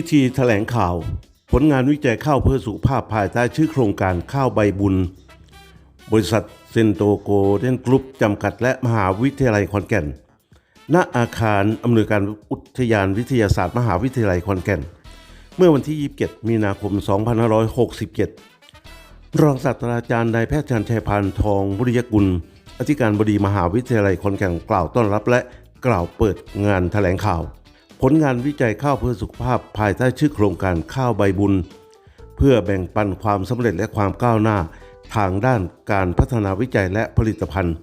พิธีแถลงข่าว ผลงานวิจัยข้าวเพื่อสุขภาพภายใต้ชื่อโครงการข้าวใบบุญ บริษัทเซนโตโกเดนกรุ๊ปจำกัดและมหาวิทยาลัยขอนแก่น ณอาคารอำนวยการอุทยานวิทยาศาสตร์ มหาวิทยาลัยขอนแก่น เมื่อวันที่ 27 มีนาคม 2567 รองศาสตราจารย์นายแพทย์ชันชัยพานทองบุริยกุล อธิการบดีมหาวิทยาลัยขอนแก่นกล่าวต้อนรับและกล่าวเปิดงานแถลงข่าว ผลงานวิจัยข้าวเพื่อสุขภาพภายใต้ชื่อโครงการข้าวใบบุญ เพื่อแบ่งปันความสำเร็จและความก้าวหน้า ทางด้านการพัฒนาวิจัยและผลิตภัณฑ์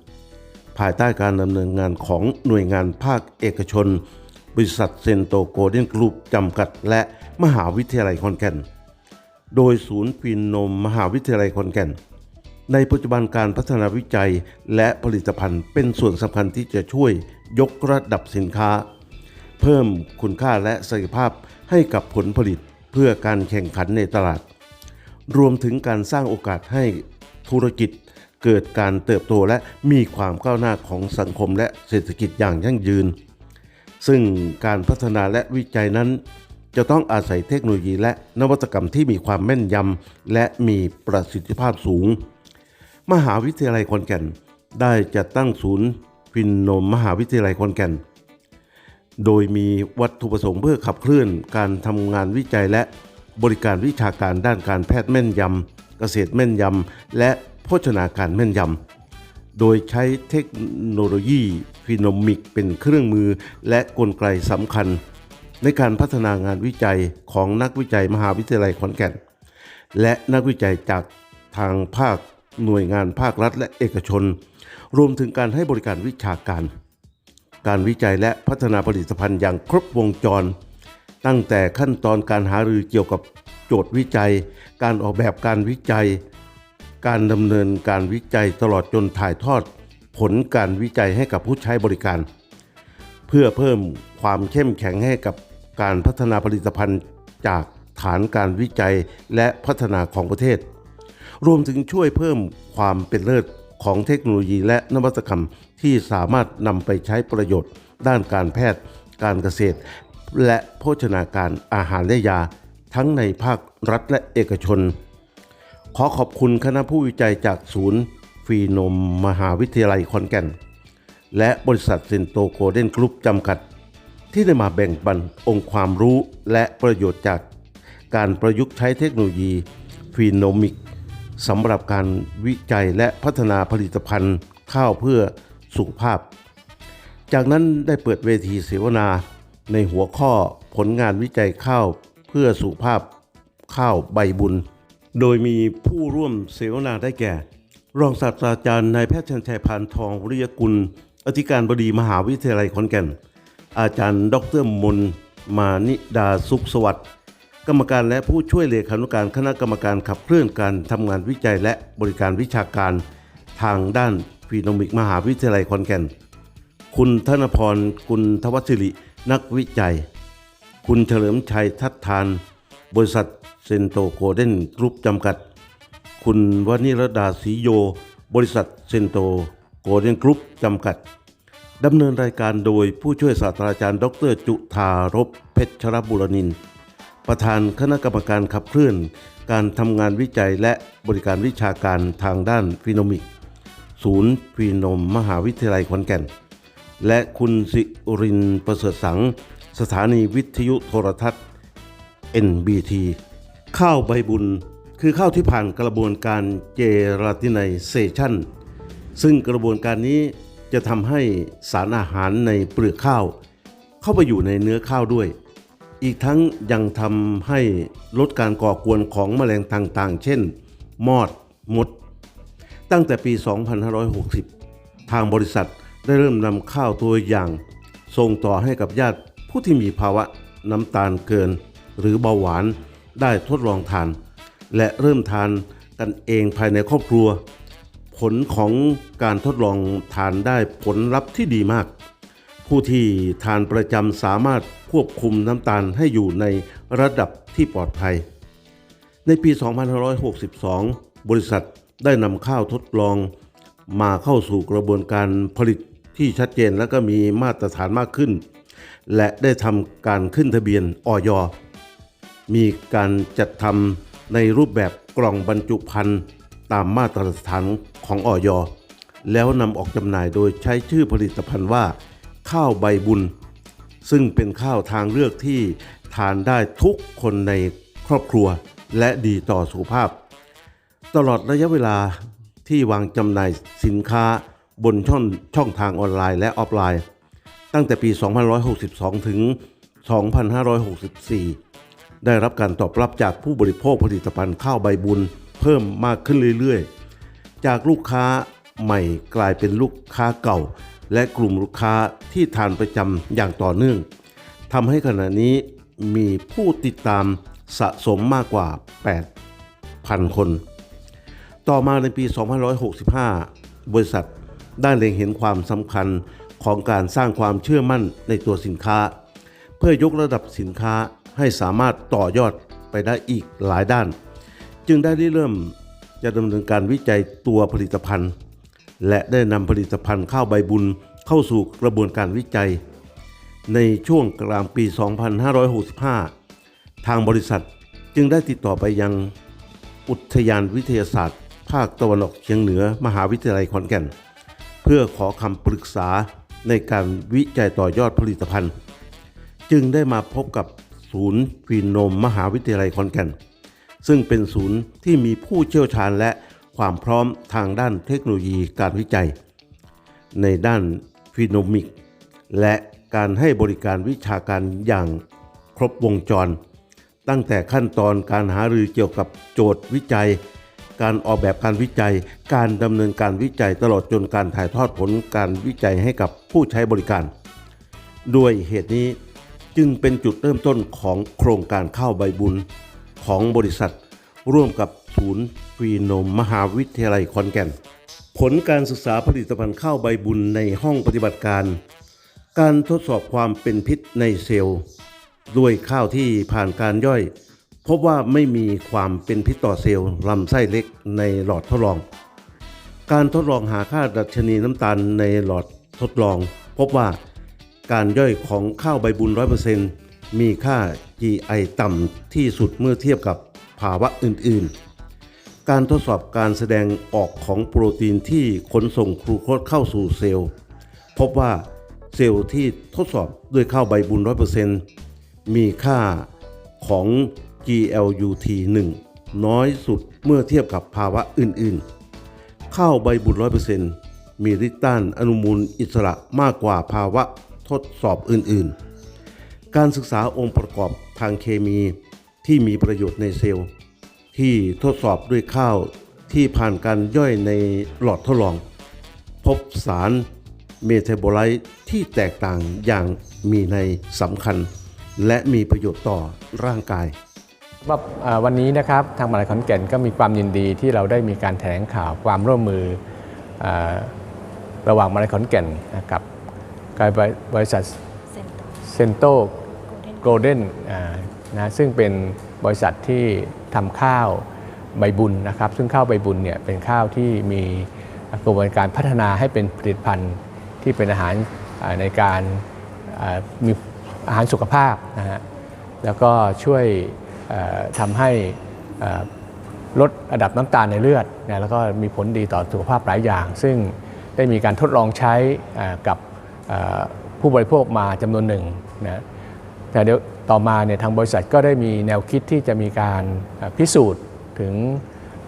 ภายใต้การดำเนินงานของหน่วยงานภาคเอกชน บริษัทเซนโตโกลเด้นกรุ๊ปจำกัด และมหาวิทยาลัยขอนแก่น โดยศูนย์ฟินนมมหาวิทยาลัยขอนแก่น ในปัจจุบันการพัฒนาวิจัยและผลิตภัณฑ์ เป็นส่วนสำคัญที่จะช่วยยกระดับสินค้า เพิ่มคุณค่าและศักยภาพให้กับผลผลิตเพื่อการแข่งขันในตลาด รวมถึงการสร้างโอกาสให้ธุรกิจเกิดการเติบโตและมีความก้าวหน้าของสังคมและเศรษฐกิจอย่างยั่งยืน ซึ่งการพัฒนาและวิจัยนั้น จะต้องอาศัยเทคโนโลยีและนวัตกรรมที่มีความแม่นยำและมีประสิทธิภาพสูง มหาวิทยาลัยขอนแก่น ได้จัดตั้งศูนย์ฟินโนมมหาวิทยาลัยขอนแก่น โดยมีวัตถุประสงค์เพื่อขับเคลื่อนการทำงานวิจัยและบริการวิชาการด้านการแพทย์แม่นยำ เกษตรแม่นยำ และโภชนาการแม่นยำ โดยใช้เทคโนโลยีฟิโนมิกเป็นเครื่องมือและกลไกสำคัญ ในการพัฒนางานวิจัยของนักวิจัยมหาวิทยาลัยขอนแก่น และนักวิจัยจากทางภาคหน่วยงานภาครัฐและเอกชน รวมถึงการให้บริการวิชาการ การวิจัยและพัฒนาผลิตภัณฑ์อย่างครบวงจร ตั้งแต่ขั้นตอนการหารือเกี่ยวกับโจทย์วิจัย การออกแบบการวิจัย การดำเนินการวิจัยตลอดจนถ่ายทอด ผลการวิจัยให้กับผู้ใช้บริการ เพื่อเพิ่มความเข้มแข็งให้กับการพัฒนาผลิตภัณฑ์จากฐานการวิจัยและพัฒนาของประเทศ รวมถึงช่วยเพิ่มความเป็นเลิศ ของเทคโนโลยีและนวัตกรรมที่สามารถนำไปใช้ประโยชน์ ด้านการแพทย์ การเกษตร และโภชนาการอาหารและยา ทั้งในภาครัฐและเอกชน ขอขอบคุณคณะผู้วิจัยจากศูนย์ ฟีโนมมหาวิทยาลัยขอนแก่น และบริษัทเซนโตโกลเด้นกรุ๊ปจำกัด ที่ได้มาแบ่งปันองค์ความรู้และประโยชน์จากการประยุกต์ใช้เทคโนโลยีฟีโนมิก สำหรับการวิจัยและพัฒนาผลิตภัณฑ์ข้าวเพื่อสุขภาพ จากนั้นได้เปิดเวทีเสวนาในหัวข้อผลงานวิจัยข้าวเพื่อสุขภาพข้าวใบบุญ โดยมีผู้ร่วมเสวนาได้แก่ รองศาสตราจารย์นายแพทย์ชันชัยพานทองวิริยกุล อธิการบดีมหาวิทยาลัยขอนแก่น อาจารย์ ดรมนมานิดาสุขสวัสดิ์ กรรมการและผู้ช่วยเลขานุการคณะกรรมการขับเคลื่อนการทำงานวิจัยและบริการวิชาการ ทางด้านฟีโนมิกมหาวิทยาลัยขอนแก่น คุณธนพรกุลทวัชริ นักวิจัย คุณเฉลิมชัยทัดทาน บริษัทเซนโตโกลเด้นกรุ๊ปจำกัด คุณวณิรดาศรีโย บริษัทเซนโตโกลเด้นกรุ๊ปจำกัดดำเนินรายการโดยผู้ช่วยศาสตราจารย์ ดร จุธารบเพชรบุรนินทร์ ประธานคณะกรรมการขับเคลื่อน การทำงานวิจัยและบริการวิชาการทางด้านฟีโนมิก ศูนย์ฟีโนมมหาวิทยาลัยขอนแก่น และคุณสิรินประเสริฐสัง สถานีวิทยุโทรทัศน์ NBT ข้าวใบบุญคือข้าวที่ผ่านกระบวนการเจลาติไนเซชันซึ่งกระบวนการนี้จะทำให้สารอาหารในเปลือกข้าว เข้าไปอยู่ในเนื้อข้าวด้วย อีกทั้งยังทำให้ลดการก่อกวนของแมลงต่างๆ เช่น มอด มด ตั้งแต่ปี 2560 ทางบริษัทได้เริ่มนำข้าวตัวอย่าง ส่งต่อให้กับญาติผู้ที่มีภาวะน้ำตาลเกิน หรือเบาหวานได้ทดลองทาน และเริ่มทานกันเองภายในครอบครัว ผลของการทดลองทานได้ผลลัพธ์ที่ดีมาก ผู้ที่ทานประจำสามารถควบคุมน้ำตาลให้อยู่ในระดับที่ปลอดภัย ในปี 2562 บริษัทได้นำข้าวทดลองมาเข้าสู่กระบวนการผลิตที่ชัดเจนและก็มีมาตรฐานมากขึ้น และได้ทำการขึ้นทะเบียนออยมีการจัดทำในรูปแบบกล่องบรรจุภัณฑ์ตามมาตรฐานของออยแล้วนำออกจำหน่ายโดยใช้ชื่อผลิตภัณฑ์ว่า ข้าวใบบุญ ซึ่งเป็นข้าวทางเลือกที่ทานได้ทุกคนในครอบครัวและดีต่อสุขภาพ ตลอดระยะเวลาที่วางจำหน่ายสินค้าบนช่องช่องทางออนไลน์และออฟไลน์ ตั้งแต่ปี 2562 ถึง 2564 ได้รับการตอบรับจากผู้บริโภคผลิตภัณฑ์ข้าวใบบุญเพิ่มมากขึ้นเรื่อยๆ จากลูกค้าใหม่กลายเป็นลูกค้าเก่า และกลุ่มลูกค้าที่ทานประจำอย่างต่อเนื่องทำให้ขณะนี้มีผู้ติดตามสะสมมากกว่า 8,000 คน ต่อมาในปี 2565 บริษัทได้เล็งเห็นความสำคัญของการสร้างความเชื่อมั่นในตัวสินค้า เพื่อยกระดับสินค้าให้สามารถต่อยอดไปได้อีกหลายด้าน จึงได้เริ่มจะดำเนินการวิจัยตัวผลิตภัณฑ์ และได้นำผลิตภัณฑ์ข้าวใบบุญเข้าสู่กระบวนการวิจัย ในช่วงกลางปี 2565 ทางบริษัทจึงได้ติดต่อไปยัง อุทยานวิทยาศาสตร์ ภาคตะวันออกเฉียงเหนือมหาวิทยาลัยขอนแก่น เพื่อขอคำปรึกษาในการวิจัยต่อยอดผลิตภัณฑ์ จึงได้มาพบกับศูนย์ฟีโนมมหาวิทยาลัยขอนแก่น ซึ่งเป็นศูนย์ที่มีผู้เชี่ยวชาญและ ความพร้อมทางด้านเทคโนโลยีการวิจัย ในด้านฟีโนมิก และการให้บริการวิชาการอย่างครบวงจร ตั้งแต่ขั้นตอนการหารือเกี่ยวกับโจทย์วิจัย การออกแบบการวิจัย การดำเนินการวิจัยตลอดจนการถ่ายทอดผลการวิจัยให้กับผู้ใช้บริการ ด้วยเหตุนี้จึงเป็นจุดเริ่มต้นของโครงการข้าวใบบุญของบริษัท ร่วมกับศูนย์ ฟีโนมมหาวิทยาลัยขอนแก่น ผลการศึกษาผลิตภัณฑ์ข้าวใบบุญในห้องปฏิบัติการ การทดสอบความเป็นพิษในเซลล์ ด้วยข้าวที่ผ่านการย่อย พบว่าไม่มีความเป็นพิษต่อเซลล์ลำไส้เล็กในหลอดทดลอง การทดลองหาค่าดัชนีน้ำตาลในหลอดทดลอง พบว่าการย่อยของข้าวใบบุญ 100%มีค่า GI ต่ำที่สุดเมื่อเทียบกับภาวะอื่น ๆ การทดสอบการแสดงออกของโปรตีนที่ขนส่งกลูโคสเข้าสู่เซลล์ พบว่าเซลล์ที่ทดสอบด้วยข้าวใบบุญ 100%มีค่าของ GLUT 1 น้อยสุดเมื่อเทียบกับภาวะอื่นๆ ข้าวใบบุญ 100%มีฤทธิ์ต้านอนุมูลอิสระมากกว่าภาวะทดสอบอื่นๆ การศึกษาองค์ประกอบทางเคมีที่มีประโยชน์ในเซลล์ ที่ทดสอบด้วยข้าวที่ผ่านการย่อยในหลอดทดลอง พบสารเมเทโบไลต์ที่แตกต่างอย่างมีในสำคัญ และมีประโยชน์ต่อร่างกายว่าวันนี้นะครับทางมหาลัยขอนแก่นก็มีความยินดีที่เราได้มีการแถลงข่าวความร่วมมือออระหว่างมหาลัยขอนแก่นนะครับกับบริษัทเซนโตโกลเด้นนะซึ่งเป็น บริษัทที่ทำข้าวใบบุญนะครับ ซึ่งข้าวใบบุญเนี่ยเป็นข้าวที่มีกระบวนการพัฒนาให้เป็นผลิตภัณฑ์ที่เป็นอาหารในการมีอาหารสุขภาพนะฮะแล้วก็ช่วยเอ่อทำให้ลดระดับน้ำตาลในเลือดนะแล้วก็มีผลดีต่อสุขภาพหลายอย่าง ซึ่งได้มีการทดลองใช้กับผู้บริโภคมาจำนวนหนึ่งนะแต่เดี๋ยว ต่อมาเนี่ยทางบริษัทก็ได้มีแนวคิดที่จะมีการพิสูจน์ถึง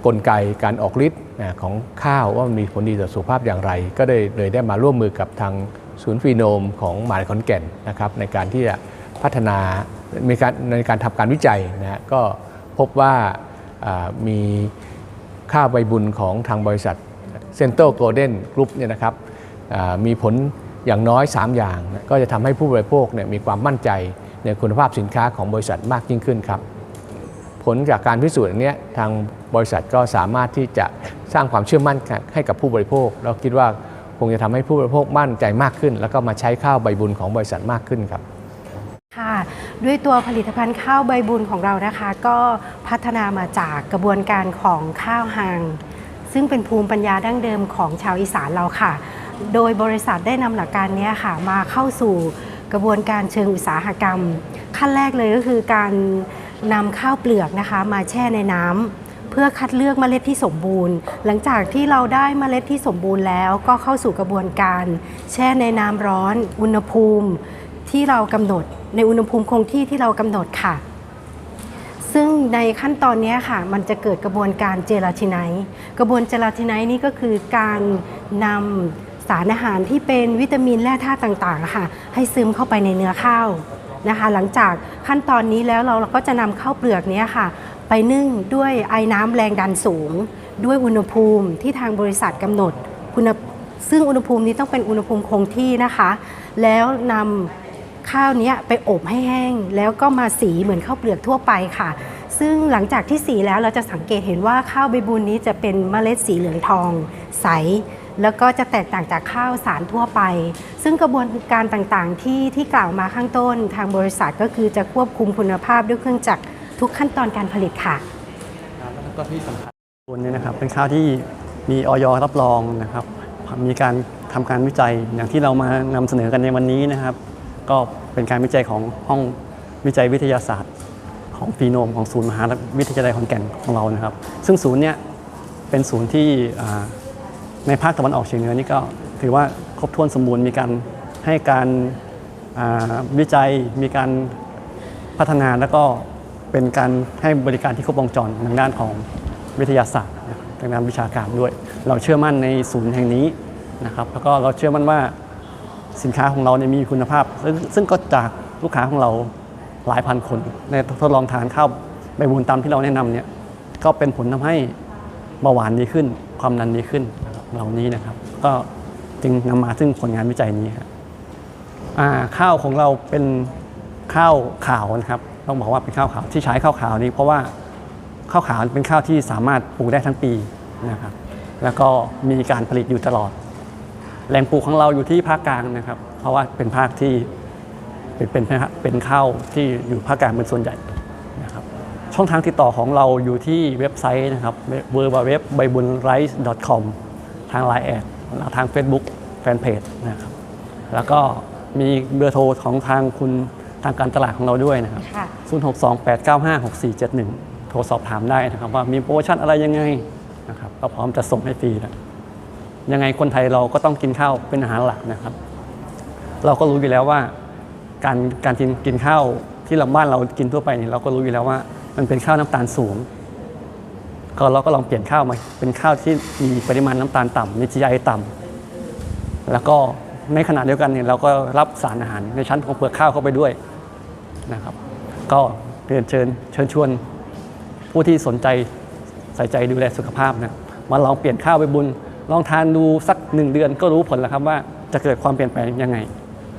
กลไกการออกฤทธิ์ของข้าวว่ามันมีผลดีต่อสุขภาพอย่างไร ก็ได้เลยได้มาร่วมมือกับทางศูนย์ฟีโนมของมหาลัยขอนแก่นนะครับในการที่จะพัฒนามีการในการทำการวิจัยนะฮะก็พบว่ามีค่าใบบุญของทางบริษัทเซนโตโกลเด้นกรุ๊ปเนี่ยนะครับมีผลอย่างน้อย 3 อย่าง ก็จะทำให้ผู้บริโภคเนี่ยมีความมั่นใจ ในคุณภาพสินค้าของบริษัทมากยิ่งขึ้นครับ ผลจากการพิสูจน์อันนี้ทางบริษัทก็สามารถที่จะสร้างความเชื่อมั่นให้กับผู้บริโภค แล้วคิดว่าคงจะทำให้ผู้บริโภคมั่นใจมากขึ้น แล้วก็มาใช้ข้าวใบบุญของบริษัทมากขึ้นครับค่ะด้วยตัวผลิตภัณฑ์ข้าวใบบุญของเรานะคะ ก็พัฒนามาจากกระบวนการของข้าวหาง ซึ่งเป็นภูมิปัญญาดั้งเดิมของชาวอีสานเราค่ะ โดยบริษัทได้นำหลักการนี้ค่ะ มาเข้าสู่ กระบวนการเชิงอุตสาหกรรม ขั้นแรกเลยก็คือการนำข้าวเปลือกนะคะ มาแช่ในน้ำเพื่อคัดเลือกเมล็ดที่สมบูรณ์ หลังจากที่เราได้เมล็ดที่สมบูรณ์แล้ว ก็เข้าสู่กระบวนการ แช่ในน้ำร้อน อุณหภูมิที่เรากำหนด ในอุณหภูมิคงที่ที่เรากำหนดค่ะซึ่งในขั้นตอนนี้ค่ะมันจะเกิดกระบวนการเจลาติไนกระบวนเจลาติไนนี่ก็คือการนำ สารอาหารที่เป็นวิตามินแร่ธาตุต่างๆค่ะ ให้ซึมเข้าไปในเนื้อข้าวนะคะ หลังจากขั้นตอนนี้แล้วเราก็จะนำข้าวเปลือกนี้ค่ะ ไปนึ่งด้วยไอ้น้ำแรงดันสูง ด้วยอุณหภูมิที่ทางบริษัทกำหนดคุณซึ่งอุณหภูมินี้ต้องเป็นอุณหภูมิคงที่นะคะ แล้วนำข้าวเนี้ยไปอบให้แห้ง แล้วก็มาสีเหมือนข้าวเปลือกทั่วไปค่ะ ซึ่งหลังจากที่สีแล้วเราจะสังเกตเห็นว่าข้าวใบบุญนี้จะเป็นเมล็ดสีเหลืองทอง ใส แล้วก็จะแตกต่างจากข้าวสารทั่วไป ซึ่งกระบวนการต่างๆที่ที่กล่าวมาข้างต้น ทางบริษัทก็คือจะควบคุมคุณภาพด้วยเครื่องจักรทุกขั้นตอนการผลิตค่ะแล้วก็ที่สำคัญส่วนี้นะครับเป็นข้าวที่มีออยรับรองนะครับมีการทำการวิจัยอย่างที่เรามานำเสนอกันในวันนี้นะครับ ก็เป็นการวิจัยของห้องวิจัยวิทยาศาสตร์ ของฟีโนมของศูนย์มหาวิทยาลัยขอนแก่นของเรานะครับ ซึ่งศูนย์เนี้ยเป็นศูนย์ที่ ในภาคตะวันออกเฉียงเหนือนี่ก็ถือว่าครบถ้วนสมบูรณ์มีการให้การวิจัยมีการพัฒนาแล้วก็เป็นการให้บริการที่ครบวงจรทางด้านของวิทยาศาสตร์ทางด้านวิชาการด้วย เราเชื่อมั่นในศูนย์แห่งนี้นะครับแล้วก็เราเชื่อมั่นว่าสินค้าของเราเนี่ยมีคุณภาพ ซึ่งซึ่งก็จากลูกค้าของเราหลายพันคนในทดลองทานข้าวใบบุญตามที่เราแนะนำเนี่ยก็เป็นผลทำให้เบาหวานดีขึ้น ความดันดีขึ้น เหล่านี้นะครับ ก็จึงนำมาซึ่งผลงานวิจัยนี้ครับข้าวของเราเป็นข้าวขาวนะครับ ต้องบอกว่าเป็นข้าวขาวที่ใช้ข้าวขาวนี้เพราะว่าข้าวขาวเป็นข้าวที่สามารถปลูกได้ทั้งปีนะครับ แล้วก็มีการผลิตอยู่ตลอด แหล่งปลูกของเราอยู่ที่ภาคกลางนะครับ เพราะว่าเป็นภาคที่เป็นเป็นเป็นข้าวที่อยู่ภาคกลางเป็นส่วนใหญ่นะครับ ช่องทางติดต่อของเราอยู่ที่เว็บไซต์นะครับ w w w b a i b u n r i c e com ทาง Line แอดและทาง Facebook Fanpage นะครับแล้วก็มีเบอร์โทรของทางคุณทางการตลาดของเราด้วยนะครับ ค่ะ 0628956471 โทรสอบถามได้นะครับ ว่ามีโปรโมชั่นอะไรยังไงนะครับก็พร้อมจะส่งให้ฟรีนะยังไงคนไทยเราก็ต้องกินข้าวเป็นอาหารหลักนะครับ เราก็รู้อยู่แล้วว่า การการกินกินข้าวที่เราบ้านเรากินทั่วไปเนี่ยเราก็รู้อยู่แล้วว่า มันเป็นข้าวน้ำตาลสูง ก็เราก็ลองเปลี่ยนข้าวมาเป็นข้าวที่มีปริมาณน้ำตาลต่ำมี GI ต่ำแล้วก็ในขณะเดียวกันเนี่ยเราก็รับสารอาหารในชั้นของเปลือกข้าวเข้าไปด้วยนะครับ ก็เรียนเชิญเชิญชวนผู้ที่สนใจใส่ใจดูแลสุขภาพนะมาลองเปลี่ยนข้าวไปบุญ ลองทานดูสักหนึ่งเดือนก็รู้ผลแล้วครับว่าจะเกิดความเปลี่ยนแปลงยังไง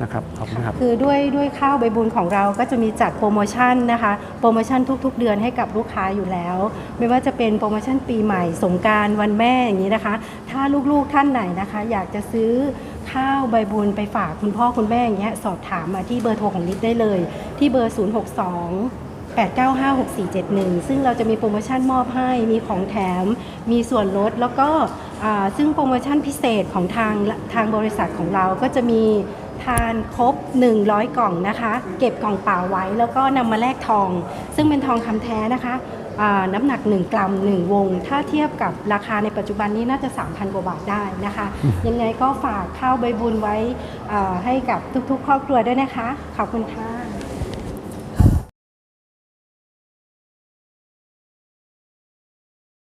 นะครับขอบคุณครับ คือด้วยด้วยข้าวใบบุญของเราก็จะมีจัดโปรโมชั่นนะคะ โปรโมชั่นทุก ๆ เดือนให้กับลูกค้าอยู่แล้ว ไม่ว่าจะเป็นโปรโมชั่นปีใหม่สงการวันแม่อย่างนี้นะคะ ถ้าลูกๆท่านไหนนะคะ อยากจะซื้อข้าวใบบุญไปฝากคุณพ่อคุณแม่อย่างเงี้ยสอบถามมาที่เบอร์โทรของลิศได้เลย ที่เบอร์ 062 8956471 ซึ่งเราจะมีโปรโมชั่นมอบให้มีของแถม มีส่วนลดแล้วก็ ซึ่งโปรโมชั่นพิเศษของทางทางบริษัทของเราก็จะมีทานครบ 100 กล่องนะคะ เก็บกล่องเปล่าไว้แล้วก็นำมาแลกทอง ซึ่งเป็นทองคำแท้นะคะน้ำหนัก 1 กรัม 1 วง ถ้าเทียบกับราคาในปัจจุบันนี้น่าจะ 3,000 กว่าบาทได้นะคะ ยังไงก็ฝากข้าวใบบุญไว้ให้กับทุกๆ ครอบครัวด้วยนะคะ ขอบคุณค่ะ